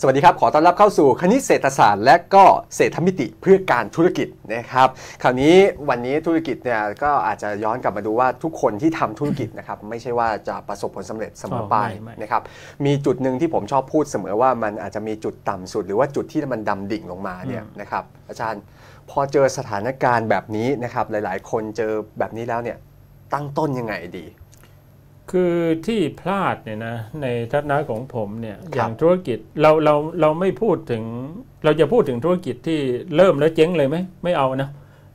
สวัสดีครับ ขอต้อนรับเข้าสู่คณิตเศรษฐศาสตร์ และก็เศรษฐมิติเพื่อการธุรกิจนะครับ คราวนี้วันนี้ธุรกิจเนี่ยก็อาจจะย้อนกลับมาดูว่าทุกคนที่ทำธุรกิจนะครับไม่ใช่ว่าจะประสบผลสำเร็จเสมอไปอ๋อไม่ไม่นะครับ มีจุดหนึ่งที่ผมชอบพูดเสมอว่ามันอาจจะมีจุดต่ำสุด หรือว่าจุดที่มันดำดิ่งลงมาเนี่ยนะครับ อาจารย์พอเจอสถานการณ์แบบนี้นะครับหลาย ๆ คนเจอแบบนี้แล้วเนี่ยตั้งต้นยังไงดี คือที่พลาดเนี่ยนะในทัศนะของผมเนี่ยครับอย่างธุรกิจเราเราเราไม่พูดถึง เราจะพูดถึงธุรกิจที่เริ่มแล้วเจ๊งเลยไหมไม่เอานะ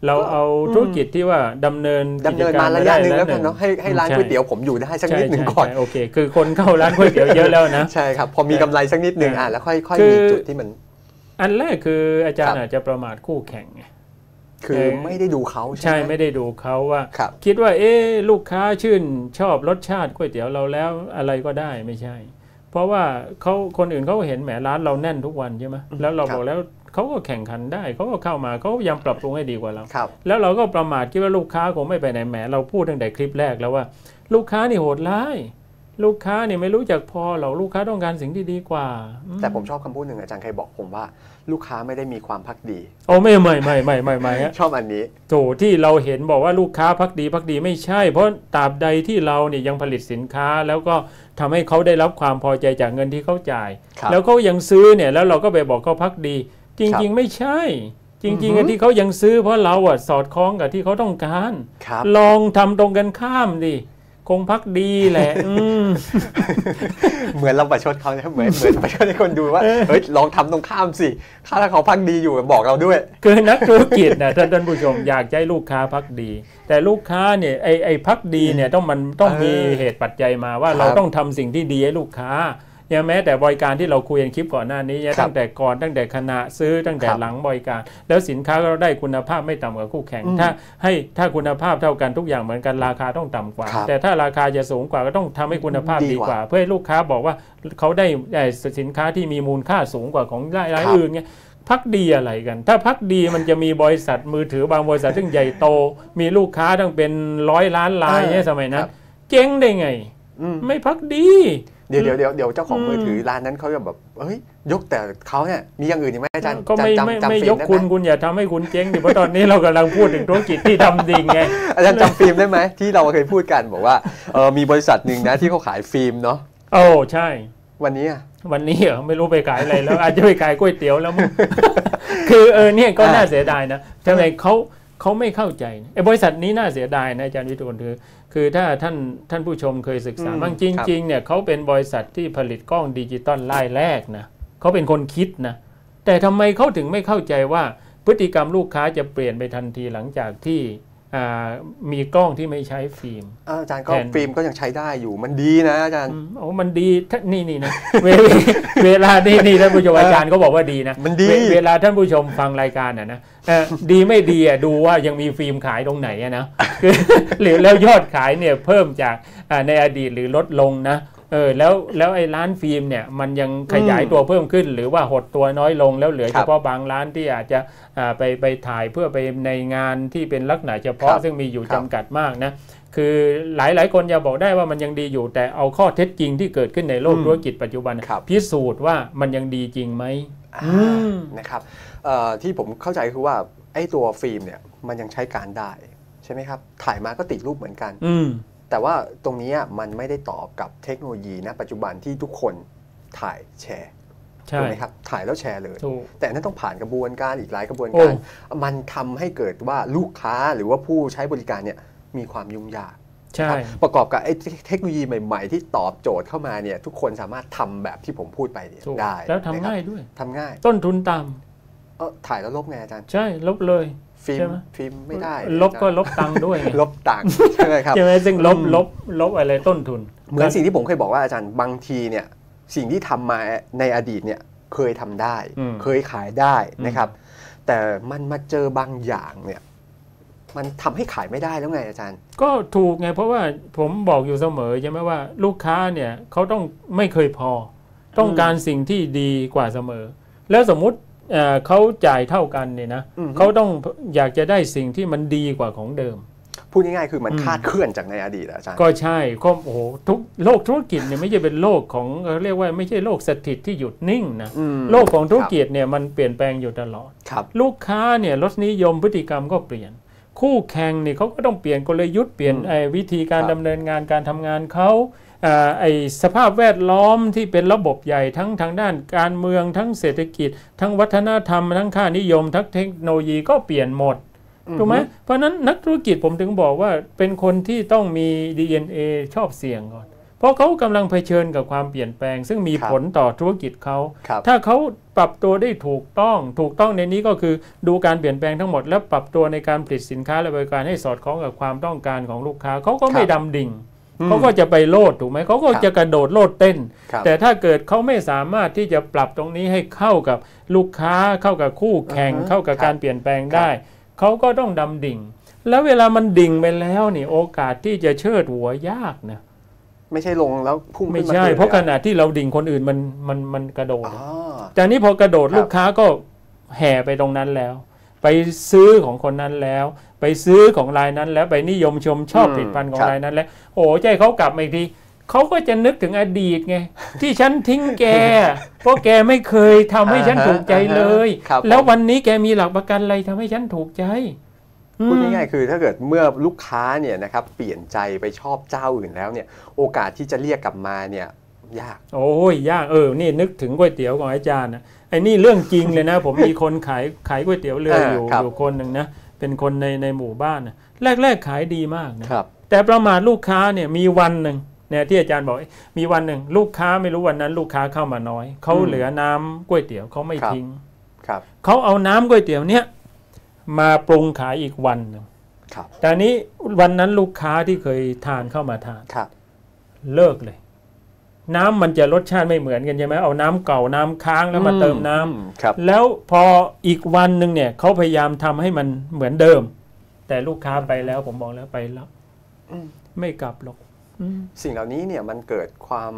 เราเอาธุรกิจที่ว่าดำเนินดำเนินมาระยะหนึ่งแล้วกันเนาะให้ให้ร้านก๋วยเตี๋ยวผมอยู่ได้สักใช่นิดหนึ่งใช่ก่อนใช่โอเค คือคนเข้าร้านก๋วยเตี๋ยวเยอะแล้วนะใช่ครับพอมีกำไรสักนิดหนึ่งเอออ่อะแล้วค่อยค่อยคือมีจุดที่มัน อันแรกคืออาจารครัย์บอาจจะประมาทคู่แข่งไง คือเออไม่ได้ดูเขาใช่ใช่ไหมไม่ได้ดูเขาว่าครับคิดว่า เอ๊ะลูกค้าชื่นชอบรสชาติก๋วยเตี๋ยวเราแล้วอะไรก็ได้ไม่ใช่ เพราะว่าเขาคนอื่นเขาเห็นแหมร้านเราแน่นทุกวันใช่ไหมแล้วเราครับบอกแล้วเขาก็แข่งขันได้เขาก็เข้ามาเขาพยายามปรับปรุงให้ดีกว่าเราครับแล้วเราก็ประมาทคิดว่าลูกค้าคงไม่ไปไหนแหมเราพูดตั้งแต่คลิปแรกแล้วว่า ลูกค้านี่โหดร้าย ลูกค้านี่ไม่รู้จักพอหรอกลูกค้าต้องการสิ่งที่ดีกว่าอืแต่ผมชอบคำพูดหนึ่งอาจารย์เคยบอกผมว่าลูกค้าไม่ได้มีความพักดี โอ้ไม่ไม่ไม่ไม่ไม่ไม่ฮะชอบอันนี้ โถที่เราเห็นบอกว่าลูกค้าพักดีพักดีไม่ใช่ เพราะตราบใดที่เราเนี่ยยังผลิตสินค้า แล้วก็ทำให้เขาได้รับความพอใจจากเงินที่เขาจ่าย ครับแล้วเขายังซื้อเนี่ยแล้วเราก็ไปบอกเขาพักดี จริง ๆ ไม่ใช่ จริงๆอือฮึ อะที่เขายังซื้อเพราะเราอะสอดคล้องกับที่เขาต้องการ ครับ ลองทำตรงกันข้ามดิค งพักดีแหละอืมเหมือนเราประชดเขาเนี่ยเหมือนเหมือนประชดให้คนดูว่าเฮ้ยลองทำตรงข้ามสิถ้าเขาพักดีอยู่บอกเราด้วย คือนักธุรกิจนะท่านท่านผู้ชมอยากจะให้ลูกค้าพักดี แต่ลูกค้าเนี่ยไอไอพักดีเนี่ยต้องมันต้องมีเออเหตุปัจจัยมาว่าครับเราต้องทำสิ่งที่ดีให้ลูกค้าอ ย่างแม้แต่บริการที่เราคุยกันคลิปก่อนหน้านี้เนี่ยครับตั้งแต่ก่อนตั้งแต่ขณะซื้อตั้งแต่ครับหลังบริการ แล้วสินค้าเราได้คุณภาพไม่ต่ำกว่าคู่แข่งอืมถ้าให้ถ้าคุณภาพเท่ากันทุกอย่างเหมือนกันราคาต้องต่ำกว่าครับแต่ถ้าราคาจะสูงกว่าก็ต้องทำให้คุณภาพดีดีกว่ากว่า เพื่อให้ลูกค้าบอกว่าเขาได้ได้สินค้าที่มีมูลค่าสูงกว่าของรายครับอื่นไงพักดีอะไรกัน ถ้าพักดีมันจะมีบริษัทมือถือบางบริษัทซึ่งใหญ่โต มีลูกค้าตั้งเป็นร้อยล้านรายเออเนี่ยสมัยนั้ครันบเจ๊งได้ไงอืมไม่พักดี เดี๋ยวเดี๋ยวเดี๋ยวเดี๋ยวเจ้าของอืมมือถือร้านนั้นเขาจะแบบเฮ้ย ยกแต่เขาเนี่ยมีอย่างอื่นอีกไหมอาจารย์ก็ไม่จำไม่จำไม่ฟิยล์กได้ไหมคุณคุณอย่าทำให้คุณเจ๊งดิเพราะตอนนี้เรากำลังพูดถึงธุรกิจที่ทำดิ่งไงอาจารย์จำฟิล์มได้ไหมที่เราเคยพูดกันบอกว่าเออมีบริษัทหนึ่งนะที่เขาขายฟิล์มเนาะโอ้ใช่ วันนี้อะวันนี้เหรอไม่รู้ไปขายอะไรแล้วอาจจะไปขายก๋วยเตี๋ยวแล้วมั้งคือเออเนี่ยก็น่าเสียดายนะทำไมเขา เขาไม่เข้าใจนะไอ้บริษัทนี้น่าเสียดายนะอาจารย์วิทูลคือ คือถ้าท่านท่านผู้ชมเคยศึกษาอืมบ้างจครับริงๆเนี่ยเขาเป็นบริษัทที่ผลิตกล้องดิจิตอลรายแรกนะเขาเป็นคนคิดนะแต่ทำไมเขาถึงไม่เข้าใจว่าพฤติกรรมลูกค้าจะเปลี่ยนไปทันทีหลังจากที่อ่ามีกล้องที่ไม่ใช้ฟิล์มเอออาจารย์ก็แทนฟิล์มก็ยังใช้ได้อยู่มันดีนะอาจารย์อืมโอ้มันดีถ้านี่นี่นะเวเวเวลานี่นี่ท่านผู้ชมอาจารย์ก็บอกว่าดีนะมันดีเวเวลาท่านผู้ชมฟังรายการน่ะนะเอ่อ ดีไม่ดีอะดูว่ายังมีฟิล์มขายตรงไหนอะนะคือหรือแล้วยอดขายเนี่ยเพิ่มจากอ่าในอดีตหรือลดลงนะเออแล้วแล้วไอ้ร้านฟิล์มเนี่ยมันยังขยายตัวเพิ่มขึ้น หรือว่าหดตัวน้อยลงแล้วเหลือครัเฉบพาะบางร้านที่อาจจะอ่าไปไปถ่ายเพื่อไปในงานที่เป็นลักษณะเฉพาะครับซึ่งมีอยู่ครับจำกัดมากนะ คือหลายหลายคนจะบอกได้ว่ามันยังดีอยู่ แต่เอาข้อเท็จจริงที่เกิดขึ้นในโลกอืมธุรกิจปัจจุบันครับพิสูจน์ว่ามันยังดีจริงไหมอ่าอืมนะครับเอ่อที่ผมเข้าใจคือว่าไอ้ตัวฟิล์มเนี่ยมันยังใช้การได้ใช่ไหมครับ ถ่ายมาก็ติดรูปเหมือนกันอืมแต่ว่าตรงนี้อะมันไม่ได้ตอบกับเทคโนโลยีนะปัจจุบันที่ทุกคนถ่ายแชร์ใช่ถูกไหมครับถ่ายแล้วแชร์เลยถูกแต่อันนั้นต้องผ่านกระบวนการอีกหลายกระบวนโอ้การ มันทำให้เกิดว่าลูกค้าหรือว่าผู้ใช้บริการเนี่ย มีความยุ่งยากใช่ครับประกอบกับไอ้เทคโนโลยีใหม่ ๆ ที่ตอบโจทย์เข้ามาเนี่ยทุกคนสามารถทำแบบที่ผมพูดไปเนี่ยถูกได้ แล้วทำนะครับง่ายด้วยทำง่าย ต้นทุนต่เออถ่ายแล้วลบไงอาจารย์ำใช่ลบเลยฟิล์ใช่มไหมฟิล์มไม่ได้ ลบก็ลบตังค์ด้วยไงลบต่างค์ใช่ไหมครับใช่ไหมซึ่งลบอืมลบลบอะไรต้นทุน เหมือนสิ่งที่ผมเคยบอกว่าอาจารย์บางทีเนี่ยสิ่งที่ทำมาในอดีตเนี่ยเคยทำได้อืมเคยขายได้อืมนะครับ แต่มันมาเจอบางอย่างเนี่ย มันทำให้ขายไม่ได้แล้วไงอาจารย์ ก็ถูกไงเพราะว่าผมบอกอยู่เสมอใช่ไหมว่าลูกค้าเนี่ยเขาต้องไม่เคยพอ ต้องการสิ่งที่ดีกว่าเสมอ แล้วสมมุติเอ่อเขาจ่ายเท่ากันเนี่ยนะอือฮึเขาต้องอยากจะได้สิ่งที่มันดีกว่าของเดิม พูดง่ายๆคือมันอืมคลาดเคลื่อนจากในอดีตอะอาจารย์ ก็ใช่ก็โอ้โหทุกโลกธุรกิจเนี่ยไม่ใช่เป็นโลกของเอ่อเรียกว่าไม่ใช่โลกสถิตที่หยุดนิ่งนะอืมโลกของธุรกิจเนี่ยมันเปลี่ยนแปลงอยู่ตลอดครับลูกค้าเนี่ยรสนิยมพฤติกรรมก็เปลี่ยน คู่แข่งเนี่ยเขาก็ต้องเปลี่ยนกลยุทธ์เปลี่ยนอืมไอ้วิธีการครับดำเนินงานการทำงานเขาอ่าไอ้สภาพแวดล้อมที่เป็นระบบใหญ่ทั้งทางด้านการเมืองทั้งเศรษฐกิจ ทั้งวัฒนธรรม ทั้งค่านิยม ทั้งเทคโนโลยีก็เปลี่ยนหมดถูกไหมเพราะฉะนั้นนักธุรกิจผมถึงบอกว่าเป็นคนที่ต้องมี DNA ชอบเสี่ยงก่อน เพราะเขากำลังเผชิญกับความเปลี่ยนแปลง ซึ่งมีครับผลต่อธุรกิจเขาครับถ้าเขาปรับตัวได้ถูกต้อง ถูกต้องในนี้ก็คือดูการเปลี่ยนแปลงทั้งหมด แล้วปรับตัวในการผลิตสินค้าและบริการให้สอดคล้องกับความต้องการของลูกค้าเขาก็ไม่ครับดำดิ่งอืมเขาก็จะไปโลดถูกไหมเขาก็ครับจะกระโดดโลดเต้นครับแต่ถ้าเกิดเขาไม่สามารถที่จะปรับตรงนี้ให้เข้ากับลูกค้าเข้ากับคู่แข่งอือฮึเข้ากับครับการเปลี่ยนแปลงได้เขาก็ต้องดำดิ่ง แล้วเวลามันดิ่งไปแล้วนี่โอกาสที่จะเชิดหัวยากนะ ไม่ใช่ลงแล้วพุ่งไม่ขึ้นมาใช่ลยเพราะขณะที่เราดิ่งคนอื่นมันมันมันกระโดด อ๋อจากนี้พอกระโดดครับ ลูกค้าก็แห่ไปตรงนั้นแล้ว ไปซื้อของคนนั้นแล้ว ไปซื้อของรายนั้นแล้วไปนิยมชมชอบผลิตภัณฑ์ของรายนั้นแล้ว โอ้ใจเขากลับมาอีกทีเขาก็จะนึกถึงอดีตไง ที่ฉันทิ้งแก เพราะแกไม่เคยทำให้ฉันถูกใจเลยครับแล้ววันนี้แกมีหลักประกันอะไรทำให้ฉันถูกใจ พูดอืมง่ายๆคือถ้าเกิดเมื่อลูกค้าเนี่ยนะครับเปลี่ยนใจไปชอบเจ้าอื่นแล้วเนี่ยโอกาสที่จะเรียกกลับมาเนี่ยยาก โอ้ยยากเออนี่นึกถึงก๋วยเตี๋ยวของอาจารย์นะไอ้นี่เรื่องจริงเลยนะ ผมมีคนขายขายก๋วยเตี๋ยวเรืออ่าอยู่ครับอยู่คนหนึ่งนะเป็นคนในในหมู่บ้านนะแรกๆขายดีมากนะครับแต่ประมาทลูกค้าเนี่ยมีวันหนึ่งเนี่ยที่อาจารย์บอกมีวันหนึ่งลูกค้าไม่รู้วันนั้น ลูกค้าเข้ามาน้อยเขาอืมเหลือน้ำก๋วยเตี๋ยวเขาไม่ครับทิ้งครับเขาเอาน้ำก๋วยเตี๋ยวเนี่ย มาปรุงขายอีกวันหนึ่งครับ แต่อันนี้วันนั้นลูกค้าที่เคยทานเข้ามาทานครับ เลิกเลย น้ำมันจะรสชาติไม่เหมือนกันใช่ไหมเอาน้ำเก่าน้ำค้างแล้วมาเติมน้ำอืครับ แล้วพออีกวันหนึ่งเนี่ยเขาพยายามทำให้มันเหมือนเดิม แต่ลูกค้าไปแล้วผมบอกแล้วไปแล้วอืมไม่กลับหรอกอืมสิ่งเหล่านี้เนี่ยมันเกิดความ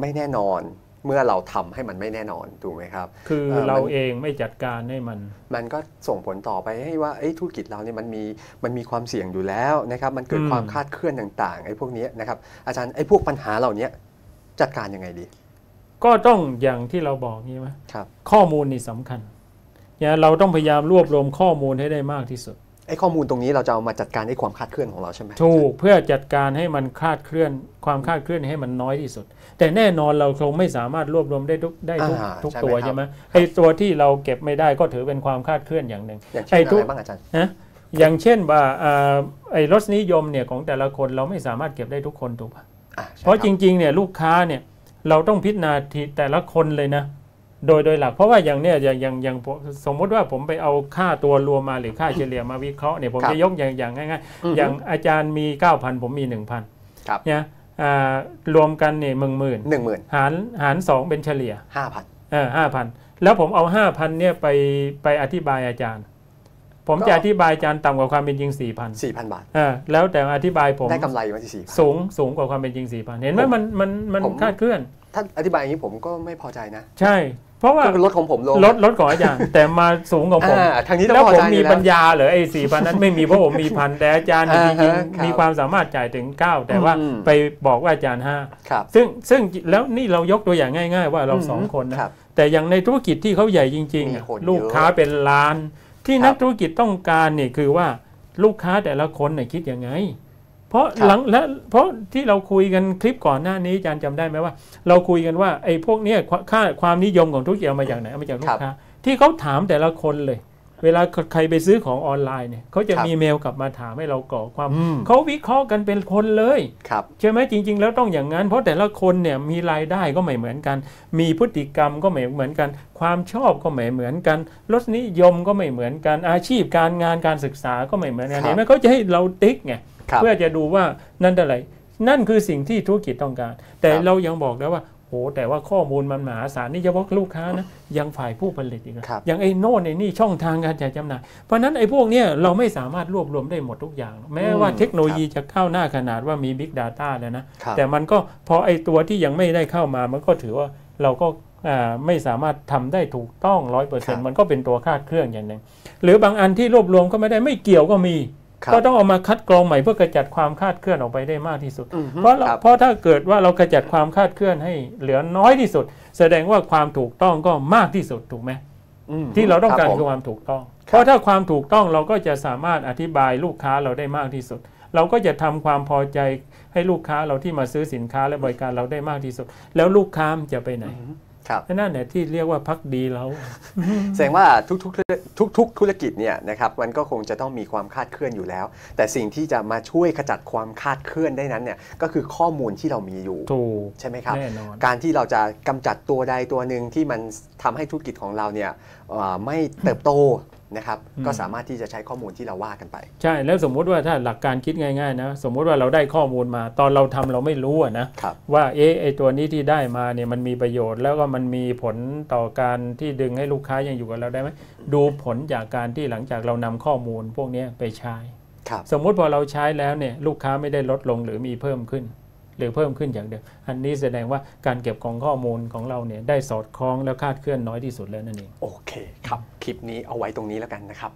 ไม่แน่นอน เมื่อเราทำให้มันไม่แน่นอนถูกไหมครับ คือเอ่อเรามันเองไม่จัดการให้มัน มันก็ส่งผลต่อไปให้ว่าเอ้ยธุรกิจเราเนี่ยมันมีมันมีความเสี่ยงอยู่แล้วนะครับ มันเกิดอืมความคลาดเคลื่อนต่างๆไอ้พวกเนี้ยนะครับ อาจารย์ไอ้พวกปัญหาเหล่านี้จัดการยังไงดี ก็ต้องอย่างที่เราบอกนี่ไหมครับ ข้อมูลนี่สำคัญเนี่ยเราต้องพยายามรวบรวมข้อมูลให้ได้มากที่สุด ไอ้ข้อมูลตรงนี้เราจะเอามาจัดการไอ้ความคลาดเคลื่อนของเราใช่ไหมถูกเพื่อจัดการให้มันคลาดเคลื่อน ความคลาดเคลื่อนให้มันน้อยที่สุด แต่แน่นอนเราคงไม่สามารถรวบรวมได้ทุกได้ทุกอ่าทุกใช่ตัวไหมครับใช่ไหมไอ้ตัวที่เราเก็บไม่ได้ก็ถือเป็นความคลาดเคลื่อนอย่างหนึ่งอย่างเช่นไอ้อะทุกไรบ้างอาจารย์นะอย่างเช่นว่าอ่าไอ้รสนิยมเนี่ยของแต่ละคนเราไม่สามารถเก็บได้ทุกคนถูกปะอ่ใช่เพราะคจบริงๆเนี่ยลูกค้าเนี่ยเราต้องพิจารณาทีแต่ละคนเลยนะ โดยโดยหลักเพราะว่าอย่างเนี้ยอย่างอย่างอย่างผมสมมุติว่าผมไปเอาค่าตัวรวมมาหรือค่าเฉลี่ยมาวิเคราะห์เนี่ยผมครับจะยกอย่างอย่างง่ายอือๆฮึอย่างอาจารย์มี 9,000 ผมมี 1,000ครับเนี่ยอ่ารวมกันเนี่ยมึงหมื่นหนึ่งหมื่นหารหารสองเป็นเฉลี่ยห้าพันเออห้าพันแล้วผมเอาห้าพันเนี่ยไปไปอธิบายอาจารย์ ผมก็จะอธิบายอาจารย์ต่ำกว่าความเป็นจริงสี่พันสี่พันบาทอ่าแล้วแต่อธิบายผมได้กำไรมาที่สี่สูงสูงกว่าความเป็นจริงสี่พันเห็นไหมผมมันมันมันผมคลาดเคลื่อน ถ้าอธิบายอย่างนี้ผมก็ไม่พอใจนะ ใช่ เพราะว่าก็คือลดของผมลงลดลดของอาจารย์ แต่มาสูงกว่าผมอ่าทางนี้ต้อแล้งวพอผมใจมีอยู่ปัญแล้วญาเหรอไอ้สี่พันนั้นไม่มีเพราะผมมีพันแต่อาจารย์เนี่ยจอ่าริงฮะๆครับมีความสามารถจ่ายถึงเก้าแต่ว่าอืมไปบอกว่าอาจารย์ห้าครับซึ่งซึ่งแล้วนี่เรายกตัวอย่างง่าย ๆ ว่าเราสองคนนะครับแต่อย่างในธุรกิจที่เขาใหญ่จริงๆมีอะคนเยอะลูกค้าเป็นล้าน ที่ครับนักธุรกิจต้องการเนี่ยคือว่าลูกค้าแต่ละคนเนี่ยคิดยังไง เพราะครับหลังและเพราะที่เราคุยกันคลิปก่อนหน้านี้อาจารย์จำได้ไหมว่า เราคุยกันว่าไอ้พวกเนี้ยควค่าความนิยมของธุรกิจเอามาจากไหนเอามาจากลูครักบค้าที่เขาถามแต่ละคนเลย เวลาใครไปซื้อของออนไลน์เนี่ยเขาจะครับมีเมลกลับมาถามให้เรากรอกความอืมเขาวิเคราะห์กันเป็นคนเลยครับใช่ไหมจริง ๆ แล้วต้องอย่างนั้น เพราะแต่ละคนเนี่ยมีรายได้ก็ไม่เหมือนกัน มีพฤติกรรมก็ไม่เหมือนกัน ความชอบก็ไม่เหมือนกันรสนิยมก็ไม่เหมือนกันอาชีพการงานการศึกษาก็ไม่เหมือนกันครับเห็นไหมเขาจะให้เราติ๊กไงครับ เพื่อจะดูว่านั่นอะไร นั่นคือสิ่งที่ธุรกิจต้องการ แต่ครับเรายังบอกแล้วว่าโหแต่ว่าข้อมูลมันมหาศาลนี่เฉพาะลูกค้านะยังฝ่ายผู้ผลิตอีกนะครับยังไอ้โน่นไอ้นี่ช่องทางการจ่ายจำหน่าย เพราะฉะนั้นไอ้พวกเนี้ยเราไม่สามารถรวบรวมได้หมดทุกอย่าง แม้ว่าอืมเทคโนโลยีจะก้าวหน้าขนาดว่ามี Big Data แล้วนะครับแต่มันก็พอไอตัวที่ยังไม่ได้เข้ามา มันก็ถือว่าเราก็อ่าไม่สามารถทำได้ถูกต้องร้อยเปอร์ครัเซ็นบต์มันก็เป็นตัวคาดเคลื่อนอย่างหนึ่งหรือบางอันที่รวบรวมก็ไม่ได้ไม่เกี่ยวก็มีครับ ก็ต้องเอามาคัดกรองใหม่เพื่อกระจัดความคาดเคลื่อนออกไปได้มากที่สุดอือฮึเพราะเราครับเพราะถ้าเกิดว่าเรากระจัดความคาดเคลื่อนให้เหลือน้อยที่สุด แสดงว่าความถูกต้องก็มากที่สุดถูกไหมอืมที่เราต้องการบผมคือความถูกต้อง เพราะถ้าความถูกต้องเราก็จะสามารถอธิบายลูกค้าเราได้มากที่สุด เราก็จะทำความพอใจให้ลูกค้าเราที่มาซื้อสินค้าและบริการเราได้มากที่สุด แล้วลูกค้ามันจะไปไหน ครับนั่นแหละที่เรียกว่าพักดีเราแสดงว่าทุกๆทุกทุกๆธุรกิจเนี่ยนะครับมันก็คงจะต้องมีความคาดเคลื่อนอยู่แล้ว แต่สิ่งที่จะมาช่วยขจัดความคาดเคลื่อนได้นั้นเนี่ยก็คือข้อมูลที่เรามีอยู่ถูกใช่ไหมครับแน่นอนการที่เราจะกำจัดตัวใดตัวหนึ่งที่มันทำให้ธุรกิจของเราเนี่ยเอ่อไม่เติบโต นะครับอืมก็สามารถที่จะใช้ข้อมูลที่เราว่ากันไป ใช่แล้วสมมุติว่าถ้าหลักการคิดง่ายๆนะสมมุติว่าเราได้ข้อมูลมา ตอนเราทำเราไม่รู้อะนะครับว่าเอ๊ะไอตัวนี้ที่ได้มาเนี่ยมันมีประโยชน์ แล้วก็มันมีผลต่อการที่ดึงให้ลูกค้ายังอยู่กับเราได้ไหมดูผลจากการที่หลังจากเรานำข้อมูลพวกเนี้ยไปใช้ครับสมมุติพอเราใช้แล้วเนี่ยลูกค้าไม่ได้ลดลงหรือมีเพิ่มขึ้น หรือเพิ่มขึ้นอย่างเดียวอันนี้แสดงว่าการเก็บของข้อมูลของเราเนี่ยได้สอดคล้องและคาดเคลื่อนน้อยที่สุดแล้วนั่นเองโอเคครับคลิปนี้เอาไว้ตรงนี้แล้วกันนะครับ